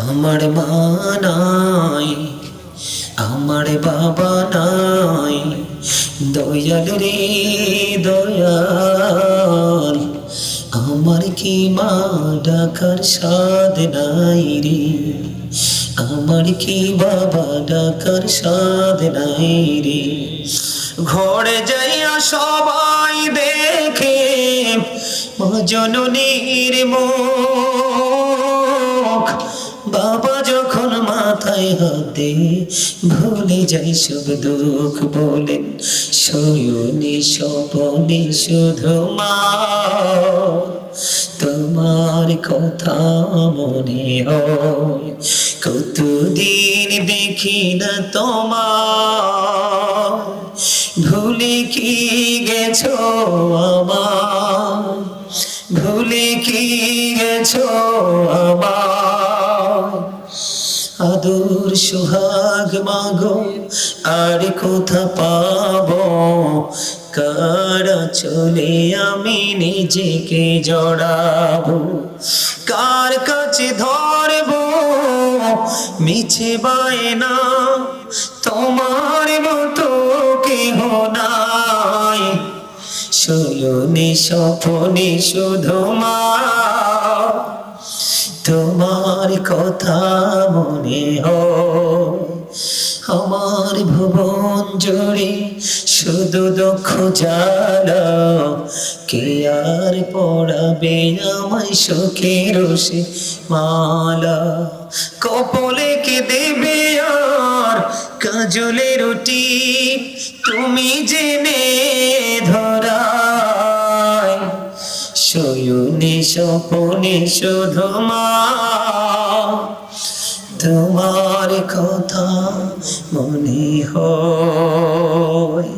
আমার মা নাই আমার বাবা নাই। দয়াল রে দয়াল, আমার কি মা ডাকার সাদ নাই রে? আমার কি বাবা ডাকার সাদ নাই রে? ঘরে যাইয়া সবাই দেখে, মা জননীর মুখ হাতে ভুলে যাই সব দুঃখ বলেন শয়নে স্বপনে শুধু মা। তোমার কথা মনে হয়, কতদিন দেখি না তোমার। ভুলে কি গেছো আমার? ভুলে কি গেছো আমার? আদর, সুহাগ মাগো, আর কোথা পাবো? কারা চলে আমি নিজেকে জড়াবো? কার কাছে ধরবো? মিছে বায়না, তোমার মতো কেহ নাই। শয়নে স্বপনে শুধু মা তোমার কথা মনে আমার ভুবন জুড়ে শুধু দুঃখ জ্বালা। কে আর পড়াবে আমায় সুখের সে মালা? কপলে কে দেবে আর? কাজলে রুটি তুমি জেনে ধরায় শয়নে স্বপনে শুধু মা। তোমার কথা মনে হয়।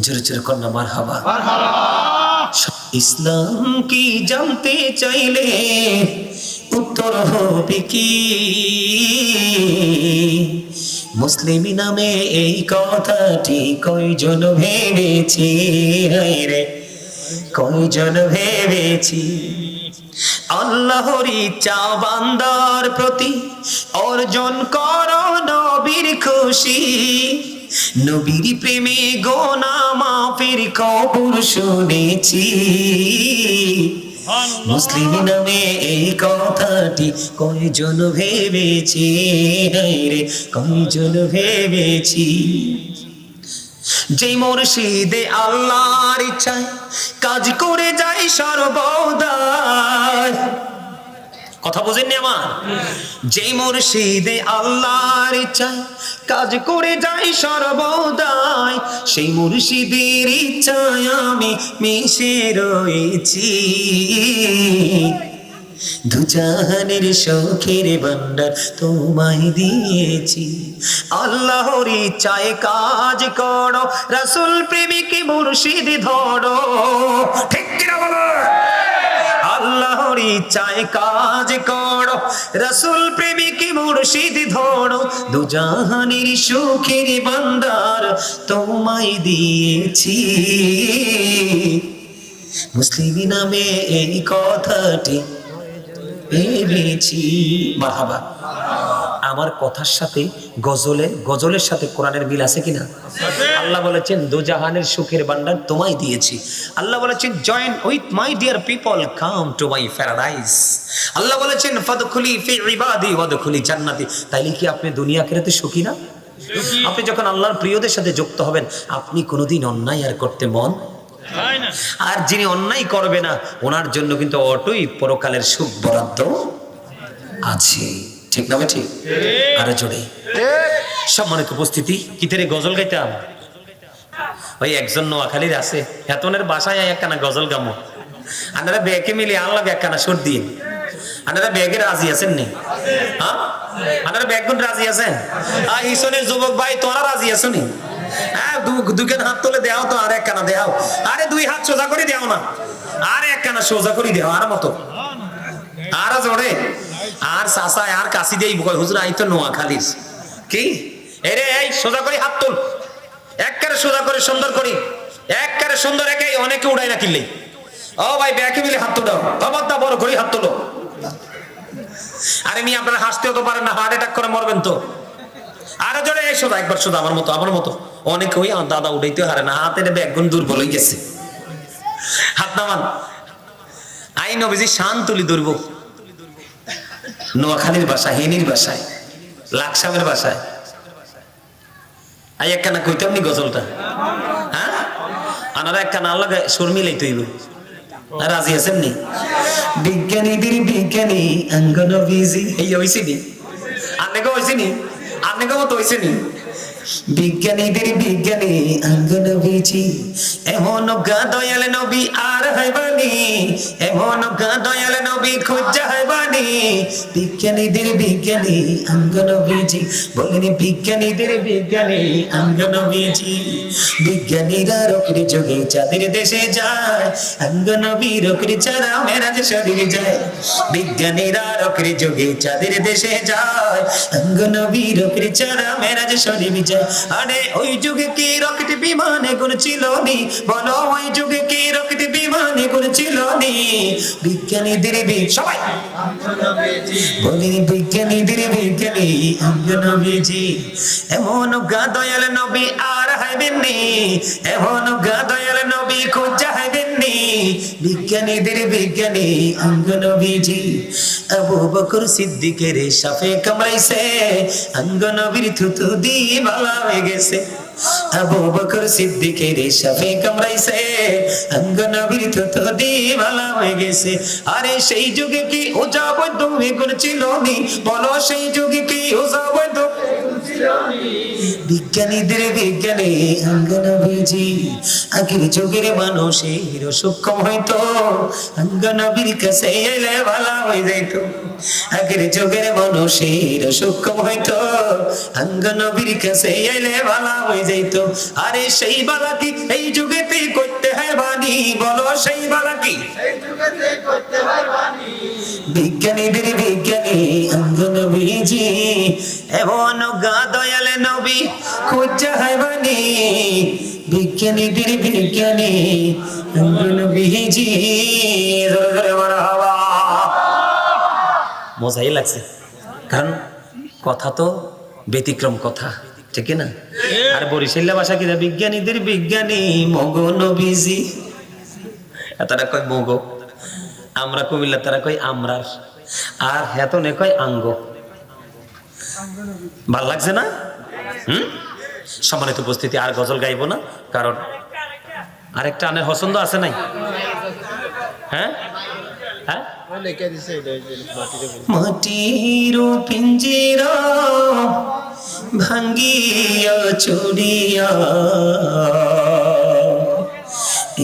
জোরে জোরে কন্যা মার হাবা ইসলাম কি জানতে চাইলে উত্তর হবে কি? মুসলিম নামে এই কথাটি কয়জন ভেবেছি? হায় রে। কয়জন ভেবেছি? আল্লাহরি ইচ্ছা বান্দার প্রতি অর্জন কর নবীর খুশি। নবীর প্রেমে গোনা মাফের কবর শুনেছি। মুসলিম নামে এই কথাটি কয়জন ভেবেছি? রে কয়জন ভেবেছি? যে মুর্শিদে আল্লাহর ইচ্ছায় কাজ করে যাই সর্বদাই। কথা বোঝেননি আমার? যে মুর্শিদে আল্লাহর ইচ্ছায় কাজ করে যাই সর্বদাই, সেই মুর্শিদের ইচ্ছায় আমি মিশে রয়েছি। দুজাহানের শখের ভান্ডার তোমায় দিয়েছি। আল্লাহর ইচ্ছায় কাজ করো, রাসুল প্রেমিক মুর্শিদ ধরো। ঠিক কিনা বলো? আল্লাহর ইচ্ছায় কাজ করো, রাসুল প্রেমিক মুর্শিদ ধরো। দুজাহানের সুখের বান্দার তোমায় দিয়েছি। মুসলিম নামে এই কথাটি ভেবেছি। মাহাবা আমার কথার সাথে গজলের গজলের সাথে কোরআনের মিল আছে কিনা? আল্লাহ বলেছেন দুজাহানের সুখের ভান্ডার তোমায় দিয়েছি। আল্লাহ বলেছেন join with my dear people come to my paradise আল্লাহ বলেছেন ফাদখুলি ফি ইবাদি ওয়াদখুলি জান্নাতি। তাইলে কি আপনি দুনিয়া খেরাতে সুখী না? আপনি যখন আল্লাহর প্রিয়দের সাথে যুক্ত হবেন আপনি কোনোদিন অন্যায় আর করতে মন আর যিনি অন্যায় করবে না ওনার জন্য কিন্তু অটোই পরকালের সুখ বরাদ্দ আছে। ঠিক না ঠিক। আরও জোরে। সম্মানিত উপস্থিতি কিতেরে গজল গাইতাম ওই একজন নোয়াখালীর আছে হেতনের বাসায় একখানা গজল গামো। আপনারা ব্যাগে মিলে আনলাম একখানা সুর দিন। আপনারা ব্যাগে রাজি আছেন নি? হ্যাঁ? আপনারা ব্যাগুন রাজি আছেন? আর ইসনের যুবক ভাই তোরা রাজি আছো নি? হ্যাঁ? হাত তো আর একখানা আরে দুই হাত সোজা করে না। আর একখানা সোজা করে আর মতো। আর আর চাষায় আর কাশি হুজুর, আই তো কি? এরে, এই সোজা করে হাত তুল। এককারে সোজা করে, সুন্দর করি। এককারে সুন্দর একে অনেকে উড়াই না কিনলে। ও ভাই ব্যাকে মিলে হাত তুলো। বাবার দা বড় করে হাত তুলো। আরে মি, আপনারা হাসতেও তো পারেন না, হার্ট অ্যাটাক করে মরবেন তো। আরে জোরে এসো একবার শুধু আমার মতো আমার মতো। অনেক ওই দাদা উঠাইতে হারে না, হাতের ব্যাগুন দুর্বল হয়ে গেছে। হাত নামান। আই নবীজি শান তুলি দুর্ব। নোয়াখালীর বাসায়, হেনির বাসায়, লাকসামের বাসায়। আই একখানা কইতাম নি গজলটা? হ্যাঁ? আনারা একখানা আল্লাহ সুর মিলাই তৈব রাজি আছেন নি? বিজ্ঞানীদের বিজ্ঞানী অঙ্গন বিজি এই হইছে নি? আপনাকে হইছে আপনাকে মতো হইছে নি। বিজ্ঞানীদের বিজ্ঞানী বিজি এমন গা দয়াল নবী আর হইবানি এমন গা দয়াল নবী খুঁজা হইবানি বিজ্ঞানীদের বিজ্ঞানী বিজি বলেনি বিজ্ঞানীদের বিজ্ঞানী বিজি বিজ্ঞানীরা রকরি যোগে চাঁদের দেশে যায় অঙ্গন রকরি ছাড়া মেরাজ শরীর যায়। বিজ্ঞানীরা রকরি যোগে চাঁদের দেশে যায় ছাড়া মেরাজ যায়। আরে, ওই যুগে কি রকেট বিমানে গুণ ছিল নি? বলো, ওই যুগে কি রকেট বিমানে গুণ ছিল নি? বিজ্ঞানীদের সবাই। বলি বিজ্ঞানীদের বিজ্ঞানী অঙ্গন বিজি এমন গা দয়াল নবী আর হাইবেননি এমন গা দয়াল নবী খুঁজা হাইবেননি বিজ্ঞানীদের বিজ্ঞানী অঙ্গন বিজি আবু বকর সিদ্দিকের সাফে দি হয়ে গেছে। আবু বকর সিদ্দিকের সাফে কামড়াইছে। অঙ্গন বীর থুতু দি বালা হয়ে গেছে। আরে সেই যুগে কি ওজা বৈদ্য এগুলো ছিল নি? বলো সেই যুগে কি বৈদ্য বিজ্ঞানীদের বিজ্ঞানে অঙ্গন বিজি আগের যুগের মানুষের সক্ষম হইতো, অঙ্গনবীর কাছে এলে ভালো হয়ে যাইতো। আগের যুগের মানুষের সক্ষম হইতো, অঙ্গনবীর কাছে এলে ভালো হয়ে যাইতো। আরে সেই বালা কি এই যুগেতে করতে বাণী, বলো সেই বালা কি? বিজ্ঞানীদের বিজ্ঞানী অঙ্গন বিজি এমন গা দয়ালে নবী খুঁজা হাইবানি বিজ্ঞানীদের বিজ্ঞানী জোরে মজাই লাগছে, কারণ কথা তো ব্যতিক্রম কথা। ঠিক না? আর বরিশাল্লা ভাষা কিনা বিজ্ঞানীদের বিজ্ঞানী? মগন বিজি তারা কয় মগো। আমরা কুমিল্লা তারা কয় আমরার। আর হেতনে কয় আঙ্গ। ভালো লাগছে না? হুম? সম্মানিত উপস্থিতি আর গজল গাইবো না কারণ আরেকটা আনের পছন্দ আছে নাই? হ্যাঁ? হ্যাঁ? মাটির পিঞ্জিরা ভাঙ্গিয়া চুড়িয়া।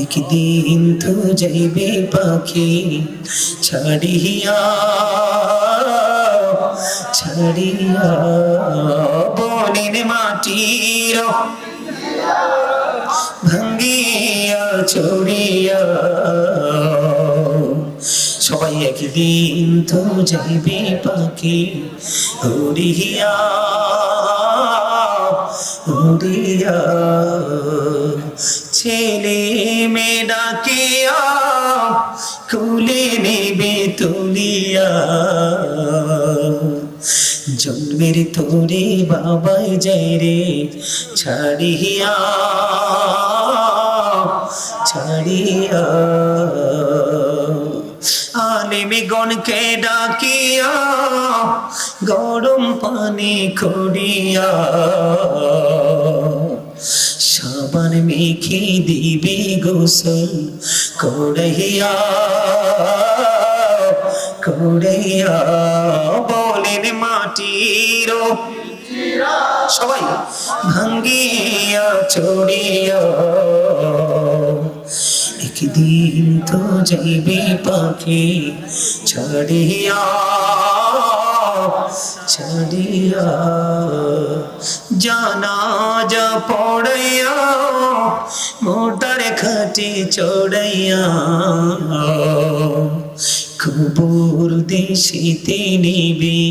একদিন তো যাইবে পাখি ছাড়িয়া ছাড়িয়া বনের মাটির ভাঙ্গিয়া চড়িয়া। সবাই একদিন তো যাইবে পাখি। উড়িয়া উড়িয়া, ছেলে মেয়ে ডাকিয়া কুলে নেবে তুলিয়া। জন্মের তোরে বাবাই যাই রে, ছাড়িয়া ছাড়িয়া। আলেমে গণকে ডাকিয়া, গরম পানি খড়িয়া, সাবান মেখে দিবে গোসল কড়াইয়া কড়াইয়া বলেন মাটির সবাই ভাঙ্গিয়া চড়িয়া। একদিন তো যাইবে পাখি ছাড়িয়া ছাড়িয়া জানা যা পড়াইয়া মোটার খাটি চড়াইয়া কবুর দেশিতে নিবি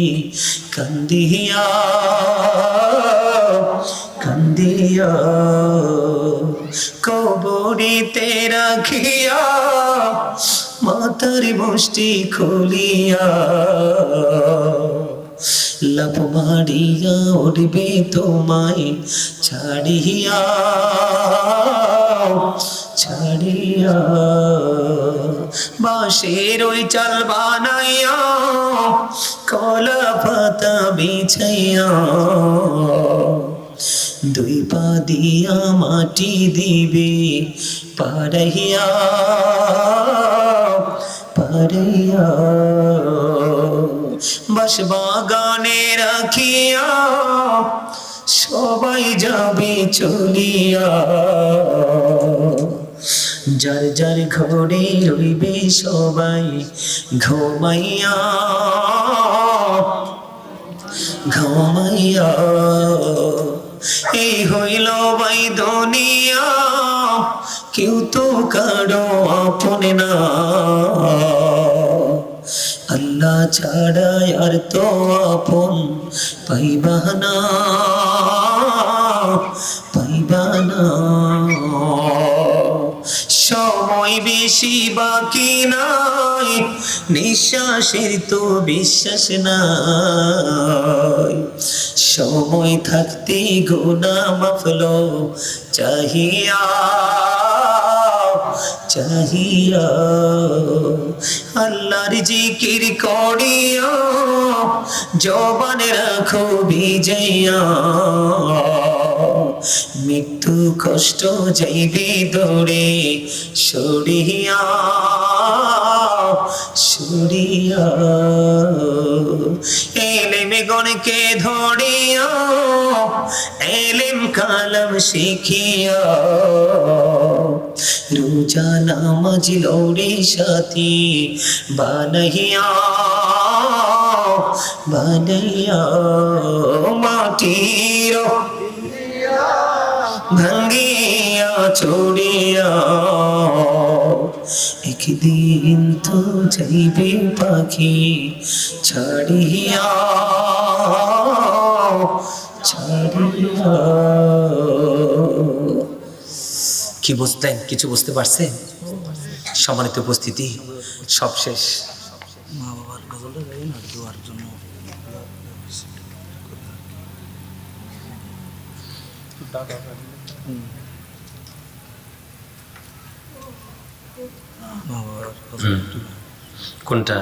কান্দিয়া কান্দিয়া কবরিতে রাখিয়া মাতার মুষ্টি খুলিয়া লাভ মারিয়া উঠবে তোমায় ছাড়িয়া ছাড়িয়া। বাঁশের ওই চাল বানাইয়া, কলা পাতা বিছাইয়া। দুই পা দিয়া মাটি দিবে পারাইয়া পারাইয়া বাস বাগানে রাখিয়া সবাই যাবে চলিয়া। যার যার ঘরে রইবে সবাই ঘুমাইয়া ঘুমাইয়া। এই হইল বাই দুনিয়া? কেউ তো কারও আপন না। আল্লাহ ছাড়া আর তো আপন পাইবা না পাইবা না। বেশি বাকি নাই। নিঃশ্বাসের তো বিশ্বাস নাই। সময় থাকতে গোনা মাফলো চাহিয়া চাহিয়া। আল্লাহর জিকির করিয়া, জবান রাখো বিজয়া মৃত্যু কষ্ট যাইবে দৌড়ে সরিয়া সরিয়া। এলেম গণকে ধরিয়া, এলেম কালাম শিখিয়া। রোজা নামাজ লৌড়ে সাথী বানাইয়া বানাইয়া মাটির ভাঙ্গিয়া ছড়িয়া একদিন তো যাইবে পাখি ছাড়িয়া ছাড়িয়া। কি বুঝতেন, কিছু বুঝতে পারছেন? সম্মানিত উপস্থিতি সব শেষ মা বাবার গজলটা গাইন আর দোয়ার জন্য গজল কোনটা?